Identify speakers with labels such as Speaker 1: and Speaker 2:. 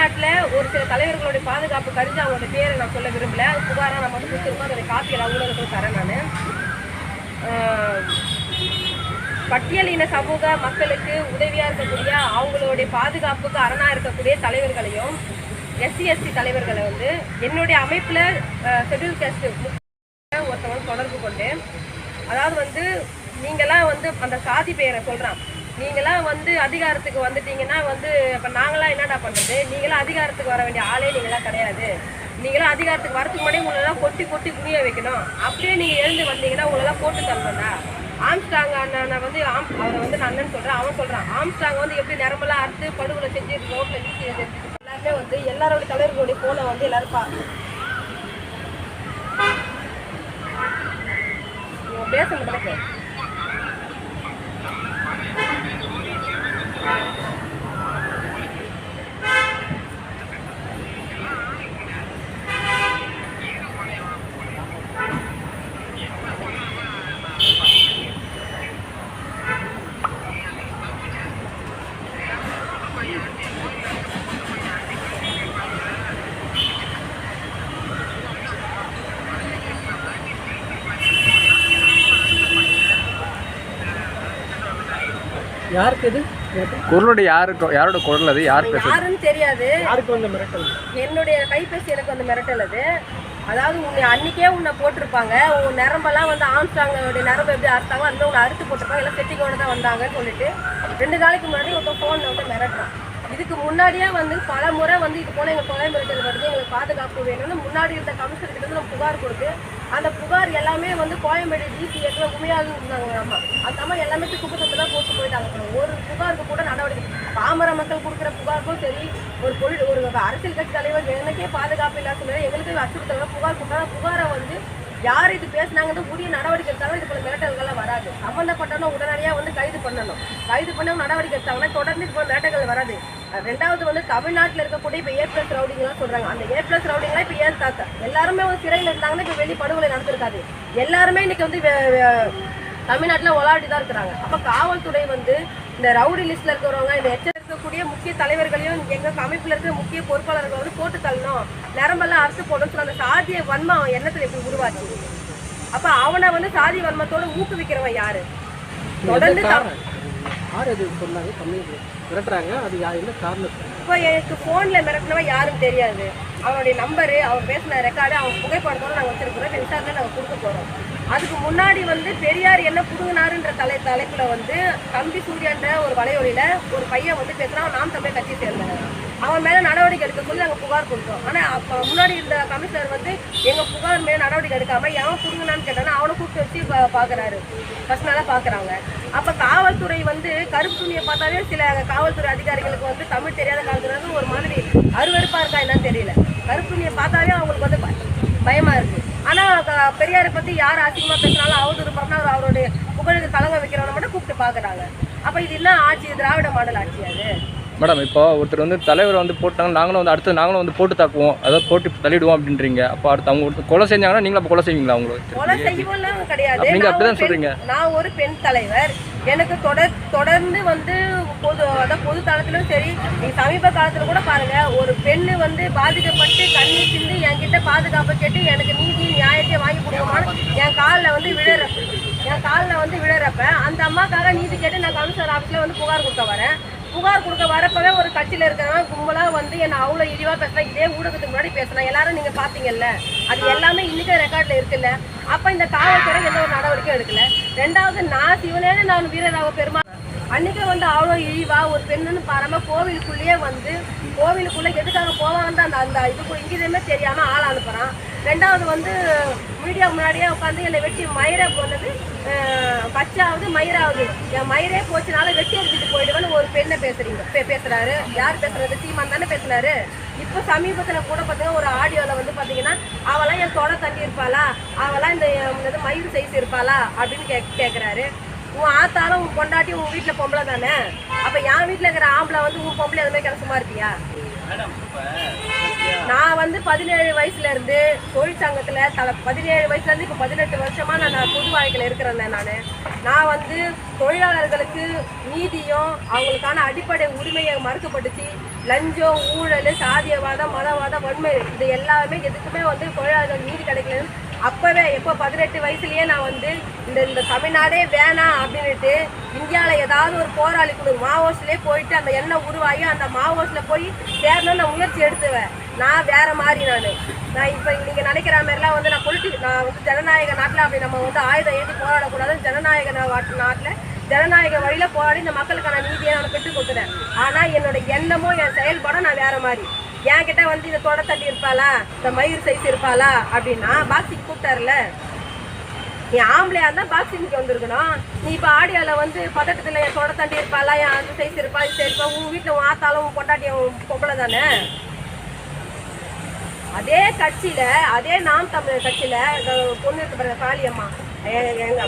Speaker 1: தமிழ்நாட்டில் ஒரு சில தலைவர்களுடைய பாதுகாப்பு கருதி அவங்களோட பேரை நான் சொல்ல விரும்பல. அது புகாராக நம்ம வந்து கொடுத்துருக்கோம். அதோட காப்பியில் ஊடகத்தில் தரேன் நான். பட்டியலின சமூக மக்களுக்கு உதவியாக இருக்கக்கூடிய அவங்களுடைய பாதுகாப்புக்கு அரணாக இருக்கக்கூடிய தலைவர்களையும் எஸ்சி எஸ்டி தலைவர்களை வந்து என்னுடைய அமைப்பில் ஷெட்யூல் கேஸ்ட் ஒருத்தவங்க தொடர்பு கொண்டு அதாவது வந்து நீங்களாம் வந்து அந்த சாதி பெயரை சொல்கிறான் நீங்களாம் வந்து அதிகாரத்துக்கு வந்துட்டீங்கன்னா வந்து இப்போ நாங்களாம் என்னடா பண்ணுறது நீங்களாம் அதிகாரத்துக்கு வர வேண்டிய ஆளே நீங்களாம் கிடையாது. நீங்களாம் அதிகாரத்துக்கு வரதுக்கு முன்னாடி உங்களெல்லாம் கொட்டி கொட்டி குனிய வைக்கணும். அப்படியே நீங்கள் எழுந்து வந்தீங்கன்னா உங்களெல்லாம் போட்டு தரணும்டா. ஆம்ஸ்டாங் அண்ணனை வந்து ஆம் அவரை வந்து நான் அண்ணன் சொல்கிறேன் அவன் சொல்கிறான் ஆம்ஸ்டாங் வந்து எப்படி நிரம்பலாம் அறுத்து படுகொலை செஞ்சு ரோட்டில் வீசி எல்லாருமே வந்து எல்லாரோட தலைவர்களுடைய ஃபோனை வந்து எல்லாரும் பா இவன் பேசணும்
Speaker 2: யாருக்கு இது
Speaker 3: குரலுடைய யாருக்கு யாரோட குரல் அது? யார்
Speaker 1: யாருன்னு தெரியாது.
Speaker 2: யாருக்கு வந்த மிரட்டல்?
Speaker 1: என்னுடைய கைபேசி எனக்கு வந்து மிரட்டல் அது. அதாவது உன்னை அன்னைக்கே உன்னை போட்டிருப்பாங்க. உன் நரம்பெல்லாம் வந்து ஆம்ஸ்டாங்கோடைய நரம்பு எப்படி அறுத்தாங்க அந்த உன்னை அறுத்து போட்டிருப்பாங்க. எல்லாம் செட்டிங்கோட தான் வந்தாங்கன்னு சொல்லிட்டு ரெண்டு நாளைக்கு முன்னாடி ஒருத்தன் ஃபோனில் வந்து மிரட்டுறான். இதுக்கு முன்னாடியே வந்து பல முறை வந்து இது போல எங்கள் கொலை மிரட்டல் வருது எங்களுக்கு பாதுகாப்பு வேணும்னு முன்னாடி இருந்த கமிஷனர் கிட்ட இருந்து நம்ம புகார் கொடுத்து அந்த புகார் எல்லாமே வந்து கோயம்பேடு டிசிஎஸ்ல உண்மையாக இருந்தாங்க. நம்ம அந்த அம்மா எல்லாமே குப்பத்தத்தில் தான் போட்டு போயிட்டாங்க. ஒரு புகாருக்கு கூட நடவடிக்கை பாமர மக்கள் கொடுக்குற புகாருக்கும் சரி ஒரு பொருள் ஒரு அரசியல் கட்சி தலைவர் எனக்கே பாதுகாப்பு இல்லாத எங்களுக்கு அச்சுறுத்தல புகார் கொடுத்தா புகாரை வந்து யார் இது பேசுனாங்கன்னு உரிய நடவடிக்கை எடுத்தாலும் இது போல மிரட்டல்கள்லாம் வராது. சம்மந்தப்பட்டவங்க உடனடியாக வந்து கைது பண்ணணும். கைது பண்ண நடவடிக்கை எடுத்தாங்கன்னா தொடர்ந்து இது போல மிரட்டல்கள் வராது. ரெண்டாவது வந்து தமிழ்நாட்டில் இருக்கக்கூடிய இப்போ ஏ பிளஸ் ரவுடிங்லாம் சொல்கிறாங்க அந்த ஏ பிளஸ் ரவுடிங்லாம் இப்போ ஏன் தாக்க எல்லாருமே வந்து சிறையில் இருந்தாங்கன்னா இப்போ வெளி படுகொலை நடந்திருக்காது. எல்லாருமே இன்னைக்கு வந்து தமிழ்நாட்டில் ஒலாடி தான் இருக்கிறாங்க. அப்போ காவல்துறை வந்து இந்த ரவுடி லிஸ்ட்டில் இருக்கிறவங்க இந்த எச்சரிக்கக்கூடிய முக்கிய தலைவர்களையும் எங்கள் அமைப்பில் இருக்கிற முக்கிய பொறுப்பாளர்களை வந்து போட்டு தள்ளணும். நரம்பெல்லாம் அறுத்து போடணும் சொல்லி அந்த சாதிய வன்மம் அவன் எண்ணத்துல எப்படி உருவாச்சு? அப்ப அவனை வந்து சாதி வன்மத்தோட ஊக்குவிக்கிறவன் யாரு? தொடர்ந்து
Speaker 2: யார் இது சொன்னாங்க? தமிழ் மிரட்டுறாங்க. அது என்ன காரணம்?
Speaker 1: இப்போ எனக்கு ஃபோன்ல மிரட்டினவன் யாரும் தெரியாது. அவனுடைய நம்பரு அவன் பேசின ரெக்கார்டு அவன் புகைப்படத்தோட நாங்கள் வச்சிருக்கிறோம். விசாரணை நாங்கள் கொடுக்க போறோம். அதுக்கு முன்னாடி வந்து பெரியார் என்ன புடுங்கினாருன்ற தலை தலைப்புல வந்து தம்பி சூர்யான்ற ஒரு வலையொலியில ஒரு பையன் வந்து பேசுறான். அவன் நாம் தமிழ் கட்சியை சேர்ந்தவன். அவன் மேல நடவடிக்கை எடுக்க சொல்லி நாங்கள் புகார் கொடுத்தோம். ஆனா அப்போ முன்னாடி இருந்த கமிஷனர் வந்து எங்க புகார் மேல நடவடிக்கை எடுக்காம எவன் புடுங்கினான்னு கேட்டானா அவனை கூப்பிட்டு வச்சு பா- பாக்குறாரு. பார்க்குறாங்க அப்போ பாக்குறாங்க. அப்ப காவல்துறை வந்து கருப்பு துணியை பார்த்தாலே சில காவல்துறை அதிகாரிகளுக்கு வந்து தமிழ் தெரியாத காவல்துறை ஒரு மாதிரி அருவருப்பா இருக்கா என்னன்னு தெரியல. கருப்பு துணியை பார்த்தாலே அவங்களுக்கு வந்து ப- பயமா இருக்கு. ஆனா க- பெரியாரை பத்தி யார் அதிகமா பேசினாலும் அவதூறு பண்ணா அவர் அவருடைய புகழுக்கு கலங்க வைக்கிறவனை மட்டும் கூப்பிட்டு பாக்குறாங்க. அப்ப இது என்ன ஆட்சி? திராவிட மாடல் ஆட்சி அது.
Speaker 3: மேடம் இப்போ ஒருத்தர் வந்து தலைவரை வந்து போட்டாங்க நாங்களும் வந்து அடுத்து நாங்களும் வந்து போட்டு தாக்குவோம். அதாவது போட்டு தள்ளிடுவோம் அப்படின்றீங்க. அப்போ அடுத்து அவங்க ஒருத்தர் கொலை செஞ்சாங்கன்னா நீங்களும் அப்போ கொலை செய்வீங்களா அவங்களுக்கு
Speaker 1: கொலை செய்வோம்லாம் கிடையாது. ஒரு பெண்-
Speaker 3: சொல்றீங்க.
Speaker 1: நான் ஒரு பெண் தலைவர். எனக்கு தொடர் தொடர்ந்து வந்து பொது அதாவது பொது தளத்திலும் சரி சமீப காலத்துல கூட பாருங்க ஒரு பெண்ணு வந்து பாதிக்கப்பட்டு கண்ணீர் சிந்தி என்கிட்ட பாதுகாப்பு கேட்டு எனக்கு நீதி நியாயத்தை வாங்கி கொடுக்கணும்னு என் காலில் வந்து விழுறப்ப என் காலில் வந்து விழுறப்ப அந்த அம்மாக்காக நீதி கேட்டு நான் கமிஷனர் ஆஃபீஸில் வந்து புகார் கொடுக்க வரேன். புகார் கொடுக்க வரப்பவே ஒரு கட்சியில் இருக்கிறவன் கும்பலா வந்து என்ன அவ்வளோ இழிவாக பேசுனா இதே ஊடகத்துக்கு முன்னாடி பேசுகிறேன் எல்லாரும் நீங்க பாத்தீங்கல்ல? அது எல்லாமே இன்றைக்கே ரெக்கார்ட்ல இருக்குல்ல? அப்ப இந்த காவல்துறை எந்த ஒரு நடவடிக்கையும் எடுக்கல. ரெண்டாவது நான் சிவனேன்னு நான் வீரராக பெருமா அன்றைக்கே வந்து அவ்வளோ இழிவா ஒரு பெண்ணுன்னு பாராம கோவிலுக்குள்ளேயே வந்து கோவிலுக்குள்ள எதுக்காக போவாங்கன்னு அந்த அந்த இதுக்கு இங்கிதமே தெரியாம ஆள் அனுப்புறான். ரெண்டாவது வந்து மீடியா முன்னாடியே உட்காந்து என்னை வெட்டி மயிரை போனது பச்சாவது மயிராவது என் மயிரே போச்சுனால வெட்டி எடுத்துட்டு போயிடுவேன்னு ஒரு பெண்ணை பேசுறீங்க. பேசுறாரு. யார் பேசுறது? சீமான் தானே பேசுனாரு இப்போ சமீபத்துல கூட பாத்தீங்கன்னா ஒரு ஆடியோல வந்து பாத்தீங்கன்னா அவளாம் என் தொட தண்ணி இருப்பாளா அவளாம் இந்த இந்த மயிர் சைஸ் இருப்பாளா? அப்படின்னு கே கேக்குறாரு. உன் ஆத்தாலும் உன் பொண்டாட்டி உன் வீட்டுல பொம்பளை தானே? அப்ப என் வீட்டுல இருக்கிற ஆம்பளை வந்து உன் பொம்பளை அது மாதிரி கிடக்குமா இருப்பியா நான் வந்து பதினேழு வயசுல இருந்து தொழிற்சங்கத்துல தல பதினேழு வயசுல இருந்து இப்போ பதினெட்டு வருஷமா நான் நான் பொது வாழ்க்கையில இருக்கிறேன் நான். நான் வந்து தொழிலாளர்களுக்கு நீதியும் அவங்களுக்கான அடிப்படை உரிமையை மறுக்கப்பட்டுச்சு லஞ்சம் ஊழல் சாதியவாதம் மதவாதம் வன்மை இது எல்லாமே எதுக்குமே வந்து தொழிலாளர்கள் நீதி கிடைக்கலன்னு அப்போவே எப்போ பதினெட்டு வயசுலேயே நான் வந்து இந்த இந்த தமிழ்நாடே வேணாம் அப்படின்னுட்டு இந்தியாவில் ஏதாவது ஒரு போராளி குழு மாவோஸ்ட்லேயே போயிட்டு அந்த எண்ணெய் உருவாகி அந்த மாவோஸில் போய் சேரணும்னு நான் முயற்சி எடுத்துவேன். நான் வேறு மாதிரி நான். நான் இப்போ நீங்கள் நினைக்கிற மாதிரிலாம் வந்து நான் பொலிட்டிக் நான் வந்து ஜனநாயக நாட்டில் அப்படி நம்ம வந்து ஆயுதம் ஏற்றி போராடக்கூடாது ஜனநாயக நாட்டில் ஜனநாயக வழியில போராடி இந்த மக்களுக்கான நீதியை நான் பெற்றுக் கொடுத்துட்டேன். ஆனா என்னோட எண்ணமும் என் செயல்பாடும் நான் வேற மாதிரி. என்கிட்ட வந்து இந்த தொட தட்டி இருப்பாளா? இந்த மயிர் சைஸ் இருப்பாளா? அப்படின்னா பாக்ஸிங் கூப்பிட்டாருல நீ ஆம்பளையா இருந்தா பாக்ஸிங்க்கு வந்திருக்கணும். நீ இப்ப ஆடியோல வந்து பதட்டத்துல என் தொட தண்டி இருப்பாளா? என் அந்த சைஸ் இருப்பா இது இருப்பா? உன் வீட்டுல உன் ஆத்தாலும் உன் பொண்டாட்டியும் உன் பொம்பளை தானே? அதே கட்சியில அதே நாம் தமிழர் கட்சியில இந்த பொண்ணு இருக்கிற பாலியம்மா. காளியம்மா எங்க